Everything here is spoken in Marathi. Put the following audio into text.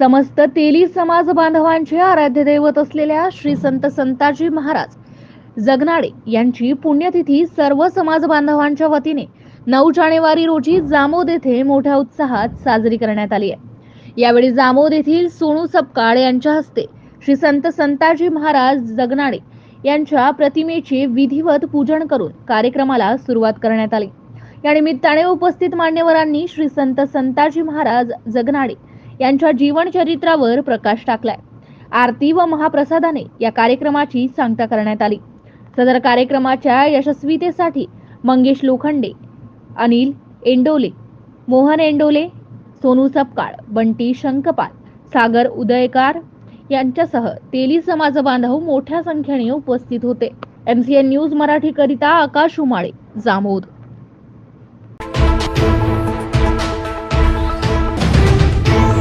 समस्त तेली समाज बांधवांचे आराध्य दैवत असलेल्या श्री संत संताजी महाराज जगनाडे यांची पुण्यतिथी सर्व समाज बांधवांच्या वतीने नऊ जानेवारी रोजी जामोद येथे मोठ्या उत्साहात साजरी करण्यात आली आहे. यावेळी जामोद येथील सोनू सपकाळ यांच्या हस्ते श्री संत संताजी महाराज जगनाडे यांच्या प्रतिमेचे विधिवत पूजन करून कार्यक्रमाला सुरुवात करण्यात आली. या निमित्ताने उपस्थित मान्यवरांनी श्री संत संताजी महाराज जगनाडे यांच्या जीवन चरित्रावर प्रकाश टाकलाय. आरती व महाप्रसादाने या कार्यक्रमाची सांगता करण्यात आली. सदर कार्यक्रमाच्या यशस्वीतेसाठी मंगेश लोखंडे अनिल एंडोले मोहन एंडोले सोनू सपकाळ बंटी शंकपाल सागर उदयकार यांच्यासह तेली समाज बांधव मोठ्या संख्येने उपस्थित होते. एमसीएन न्यूज मराठी करिता आकाश उमाळे जामोद.